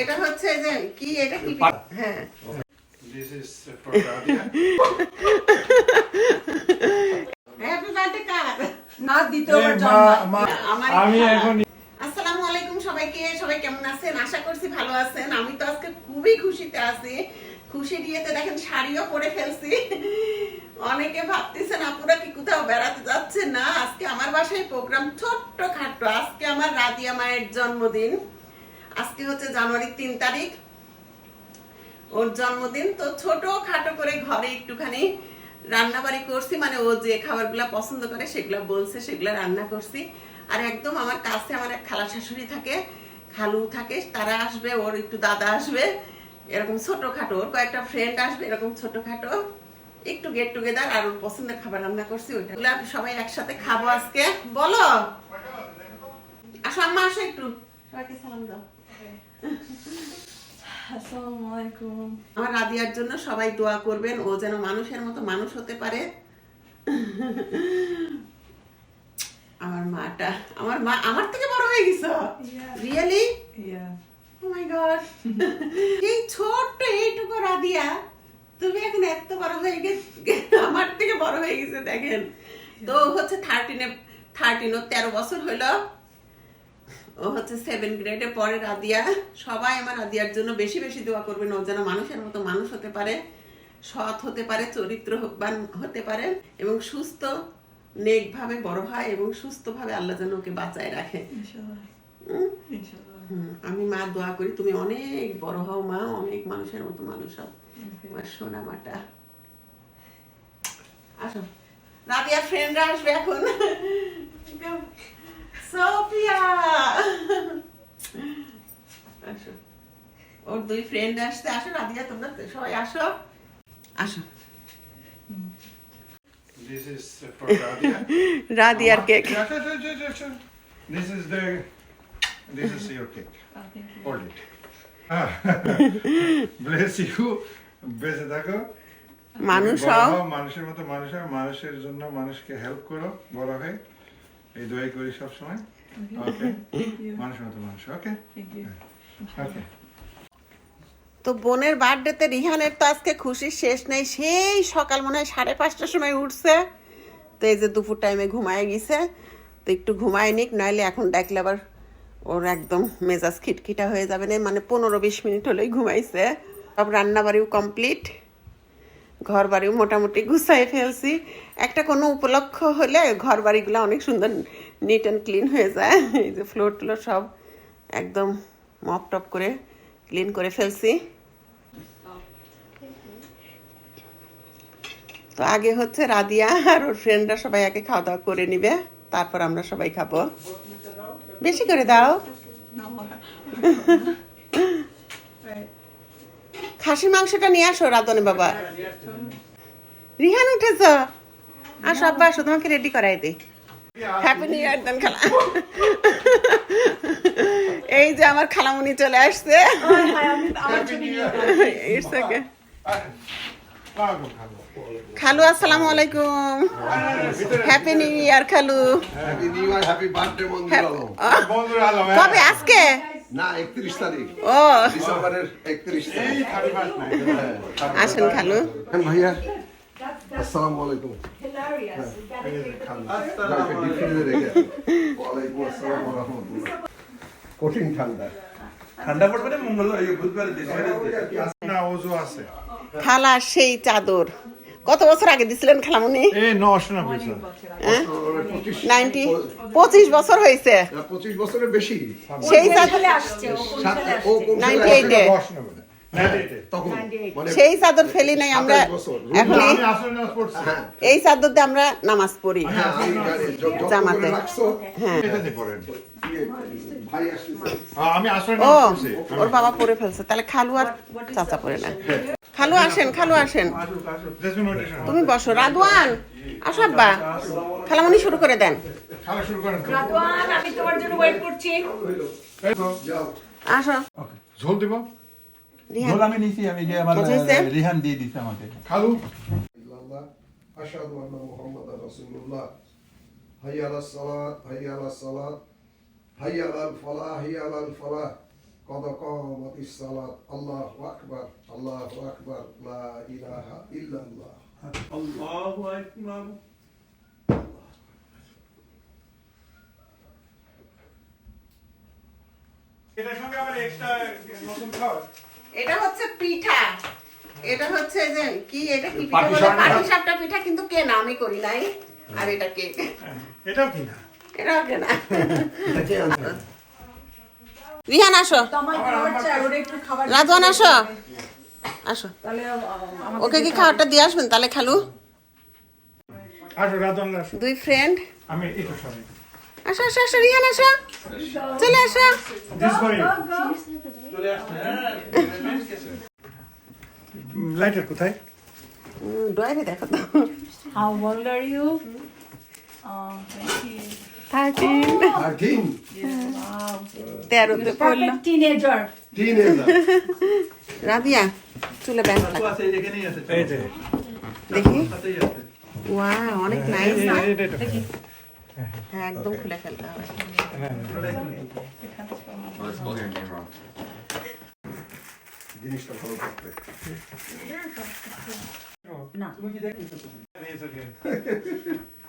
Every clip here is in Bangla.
এটা হচ্ছে যে কি এটা কি? হ্যাঁ। This is for আমার আমি এখন আসসালামু আলাইকুম সবাইকে সবাই কেমন আছেন? আশা করছি ভালো আছেন। আমি তো আজকে খুবই খুশিতে আছি। খুশি দিয়েতে দেখেন শাড়িও পরে ফেলছি। অনেকে ভাবতেছেন আপুরা কি কোথাও বেড়াতে যাচ্ছে না? আজকে আমার বাসায় প্রোগ্রাম ছোট্ট খাট্টো আজকে আমার রাদিয়া মায়ের জন্মদিন। আজকে হচ্ছে জানুয়ারি তিন তারিখ। ওর জন্মদিন, তো ছোট খাটো করে ঘরে একটুখানি রান্না বাড়ি করছি মানে ও যে খাবারগুলো পছন্দ করে সেগুলো বলছে, সেগুলো রান্না করছি। আর একদম আমার কাছে আমার এক খালা শাশুড়ি থাকে, খালু থাকে, তারা আসবে, ওর একটু দাদা আসবে, এরকম ছোট খাটো ওর কয়েকটা ফ্রেন্ড আসবে, এরকম ছোট খাটো একটু গেট টুগেদার আর ওর পছন্দের খাবার রান্না করছি ওইটা সবাই একসাথে খাব আজকে। বলো? আসো আম্মা, আসো একটু। সবাইকে সালাম দাও। আসসালামু আলাইকুম। আমার রাদিয়ার জন্য সবাই দোয়া করবেন ও যেন মানুষের মতো মানুষ হতে পারে। আমার মাটা আমার মা আমার থেকে বড় হয়ে গেছ? রিয়েলি ও মাই গড এই ছোট্ট এইটুকু রাদিয়া তুমি এখন এত বড় হয়ে গেছে আমার থেকে বড় হয়ে গেছে দেখেন। তো হচ্ছে থার্টিনে থার্টিন ও তেরো বছর হইল। ও হচ্ছে সেভেন গ্রেডে পড়ে রাদিয়া। সবাই আমার রাদিয়ার জন্য বেশি বেশি দোয়া করবেন ও যেন মানুষের মতো মানুষ হতে পারে সৎ হতে পারে চরিত্রবান হতে পারে এবং সুস্থ নেকভাবে বড় হয় এবং সুস্থভাবে আল্লাহ যেন ওকে বাঁচায় রাখে। আমি মা দোয়া করি তুমি অনেক বড় হও মা অনেক মানুষের মতো মানুষ হও। আমার সোনা মাটা। আসো। রাদিয়ার ফ্রেন্ডরা আসবে এখন। সোফিয়া আসো ওর দুই ফ্রেন্ড আসতে আসো রাদিয়া তোমরা সবাই আসো। আসো। This is for Radia. sure, sure. This is the. This is your cake. Hold it. Ah, Bless you. বেঁচে থাকো মানুষ হও। মানুষের মতো মানুষ হও মানুষের জন্য মানুষকে হেল্প করো বড় হয়ে। এই দোয়াই করি সব সময় ওকে মানুষের মতো মানুষ ওকে ওকে তো বোনের বার্থডেতে রিহানের তো আজকে খুশির শেষ নেই, সেই সকাল মনে হয় সাড়ে পাঁচটার সময় উঠছে। তো এই যে দুপুর টাইমে ঘুমায় গেছে, তো একটু ঘুমায় নিক নাইলে এখন ডাকলে আবার ওর একদম মেজাজ খিটখিটা হয়ে যাবে না মানে পনেরো বিশ মিনিট হলেই ঘুমাইছে। সব রান্না বাড়িও কমপ্লিট ঘর বাড়িও মোটামুটি গুছাই ফেলছি। একটা কোনো উপলক্ষ হলে ঘর বাড়িগুলো অনেক সুন্দর নিট অ্যান্ড ক্লিন হয়ে যায়। এই যে ফ্লোর টুলোর সব একদম মপ টপ করে ক্লিন করে ফেলছি। তো আগে হচ্ছে রাদিয়া আর ওর ফ্রেন্ডরা সবাই আগে খাওয়া দাওয়া করে নিবে তারপর আমরা সবাই খাব। বেশি করে দাও। খাসি মাংসটা নিয়ে আসো রাতনে বাবা। রিহান উঠেছ? আসো আব্বা আসো তোমাকে রেডি করাই দিই। হ্যাপি নিউ ইয়ার দেন খালা। এই যে আমার খালামুনি চলে আসছে। ইটস ওকে খালু আসসালামু আলাইকুম। হ্যাপি নিউ ইয়ার খালু। Happy new year happy birthday Alam. আহ, বন্ধুরা আলম কবে আজকে? না একত্রিশ তারিখ। ও। ডিসেম্বরের একত্রিশ তারিখ। থার্টি ফার্স্ট নাইট আসেন খালু। হ্যাঁ ভাইয়া। আসসালামু আলাইকুম। কঠিন ঠান্ডা। ঠান্ডা পড়বে না মঙ্গল এই বুধবার না ওজো আছে। খালা সেই চাদর। কত বছর আগে দিছিলেন খালামুনি পঁচিশ নাইনটি? পঁচিশ বছর হয়েছে। পঁচিশ বছরের বেশি। সেই চাদর আসছে ও কোন সাত- আসছে? 98 এ। দশ না বলে তখন মানে সেই চাদর ফেলি নাই আমরা এখন এই- হ্যাঁ এই চাদর দিয়ে আমরা নামাজ পড়ি। হ্যাঁ জামাতে। হ্যাঁ। ইয়ে, ও ওর বাবা পরে ফেলছে। তাহলে খালু আর চাচা পরে না। খালু আসেন খালু আসেন। তুমি বসো। রাদওয়ান আসো আব্বা। খালামুনি শুরু করে দেন। খালা শুরু করেন তো। রাদওয়ান আমি তোমার জন্য ওয়েট করছি। এই তো, যাও আসো ঝোল দিব? ঝোল আমি নিছি আমি যে আমার রিহান দিয়ে দিছে আমাকে। খালু। ইল্লাল্লাহ আশহাদু আন্না মুহাম্মাদার রাসূলুল্লাহ। হাইয়া আলাস সালাত হাইয়া আলাস সালাত হাইয়া আলাল ফালাহ হাইয়া আলাল ফালাহ। قد قامت الصلاة الله أكبر الله أكبر لا إله إلا الله আল্লাহু আকবার এটার সঙ্গে আবার এক্সট্রা নতুন খাবার এটা হচ্ছে পিঠা এটা হচ্ছে যে কি এটা কি পিঠা বলে পাটিসাপটা পিঠা কিন্তু কেনা আমি করি নাই আর এটা কেক এটাও কি না এটাও কেনা রিহান আসো। রাজওয়ান আসো। আসো। তাহলে আহ, আমাকে ওকে কি খাবারটা দিয়ে আসবেন? তাহলে খালু। দুই ফ্রেন্ড আমি এটা সবাই আসো আসো আসো রিহান আসো। চলে আসো। ইউ হ্যাঁ। লাইটার কোথায়? ডয়ারে দেখো তো। How old are you? Thirteen Wow. তেরোতে পড়ল Perfect teenager. Teenager. রাদিয়া চুলে ব্যাংক তো আছে এখানেই আছে এই যে দেখি ওয়া অনেক নাইস না হ্যাঁ একদম খুলে ফেলতে হবে জিনিসটা ভালো It's okay.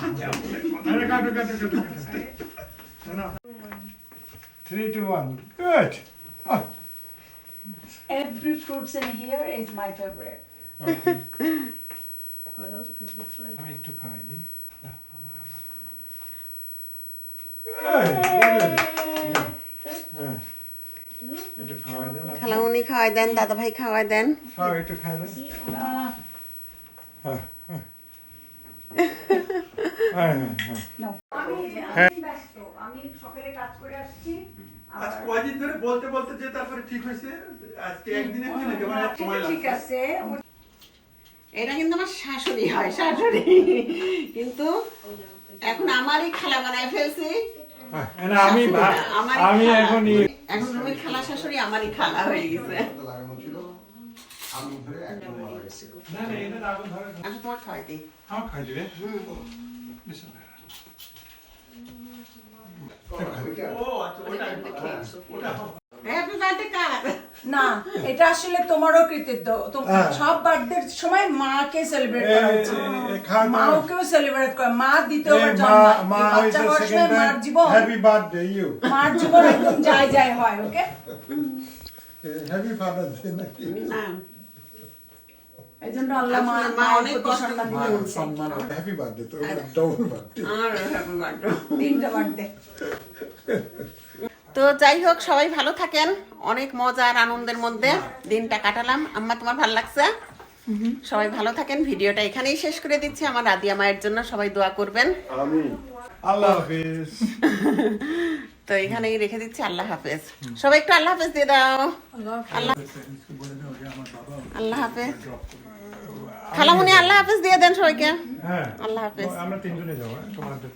এই আরে কাটো কাটো কাটো কাটো three two one good Every fruits in here is my favorite. আমি একটু খাওয়াই দিই হ্যাঁ একটু খাওয়াই দেন আপনি। খালামুনি খাওয়াই দেন দাদা ভাই খাওয়াই দেন খাও একটু খাই দেন Uh, হ্যাঁ আমি আমি ব্যস্ত আমি সকালে কাজ করে আসছি আজ কয়দিন ধরে বলতে বলতে যে তারপরে ঠিক হয়েছে আজকে একদিন একদিন নাকি সময় ঠিক আছে এটা কিন্তু আমার শাশুড়ি হয় শাশুড়ি। কিন্তু এখন আমারই খালা বানায় ফেলছি। হ্যাঁ, আমি আমি এখন এখন তুমি খালা শাশুড়ি আমারই খালা হয়ে গেছে। আলু ধরে একদম মারা গেছে। না না এটা আগুন ধরে না। তোমার খাওয়াই দিই আমার খাই দিবে? বিসমিল্লাহ। আচ্ছা না এটা আসলে তোমারও কৃতিত্ব। হ্যাঁ। সব বার্থডে সময় মাকে সেলিব্রেট করা দাওয়া- মাকেও সেলিব্রেট করে। মা দ্বিতীয়বার মা মা বাচ্চা হয়েছে সময় মার জীবন। হ্যাপি বার্থডে ইউ মার জীবন একদম যায় যায় হয় ওকে হ্যাপি ফাদার ডে নাকি? না এই জন্য আল্লাহ মা মা অনেক সম্মান দিয়েছে। সম্মান হ্যাপি বার্থডে তো ডবল বার্থডে আর হ্যাপি বার্থডে তিনটা বার্থডে তো যাই হোক সবাই ভালো থাকেন। অনেক মজা আর আনন্দের মধ্যে দিনটা কাটালাম। আম্মা তোমার ভালো লাগছে? সবাই ভালো থাকেন। ভিডিওটা এখানেই শেষ করে দিচ্ছি। আমার রাদিয়া মায়ের জন্য সবাই দোয়া করবেন। আল্লাহ হাফিজ। তো এখানেই রেখে দিচ্ছি। আল্লাহ হাফেজ। সবাই একটু আল্লাহ হাফেজ দিয়ে দাও। আল্লাহ আল্লাহ হাফেজ। খালামুনি আল্লাহ হাফেজ দিয়ে দেন সবাইকে হ্যাঁ আল্লাহ হাফেজ আমরা তিনজনে যাব হ্যাঁ? তোমাদের